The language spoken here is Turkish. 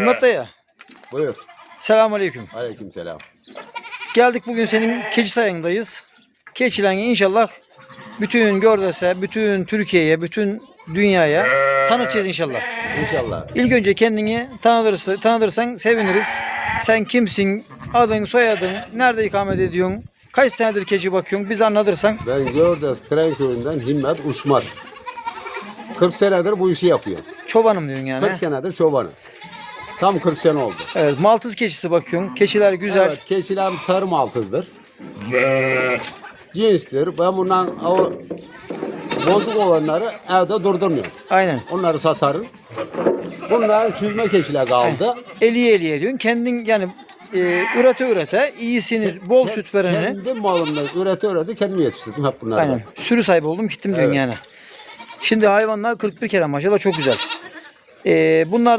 Murat dayı. Buyur. Selamun aleyküm. Aleyküm selam. Geldik bugün senin keçi sayındayız. Keçilerini inşallah bütün Gördes'e, bütün Türkiye'ye, bütün dünyaya tanıtacağız inşallah. İnşallah. İlk önce kendini tanıtırsa, tanıtırsan seviniriz. Sen kimsin? Adın, soyadın, nerede ikamet ediyorsun? Kaç senedir keçi bakıyorsun? Biz anlatırsan. Ben Gördes Krenköy,'ünden Himmet Uçmaz. 40 senedir bu işi yapıyorum. Çobanım diyorsun yani. 40 senedir çobanım. Tam 40 sene oldu. Evet, Maltız keçisi bakıyorsun. Keçiler güzel. Evet, keçilerim sarı maltızdır. Cinstir. Ben bundan o bozuk olanları evde durdurmuyorum. Aynen. Onları satarım. Bunlar süzme keçiler kaldı. Eliye eliye diyorsun. Kendin yani e, ürete ürete iyisini, bol süt vereni. Kendi malımda ürete ürete kendim yetiştirdim hep bunları. Aynen. Sürü sahibi oldum gittim diyorsun yani. Şimdi hayvanlar 41 kere maşallah çok güzel. Ee, bunlar da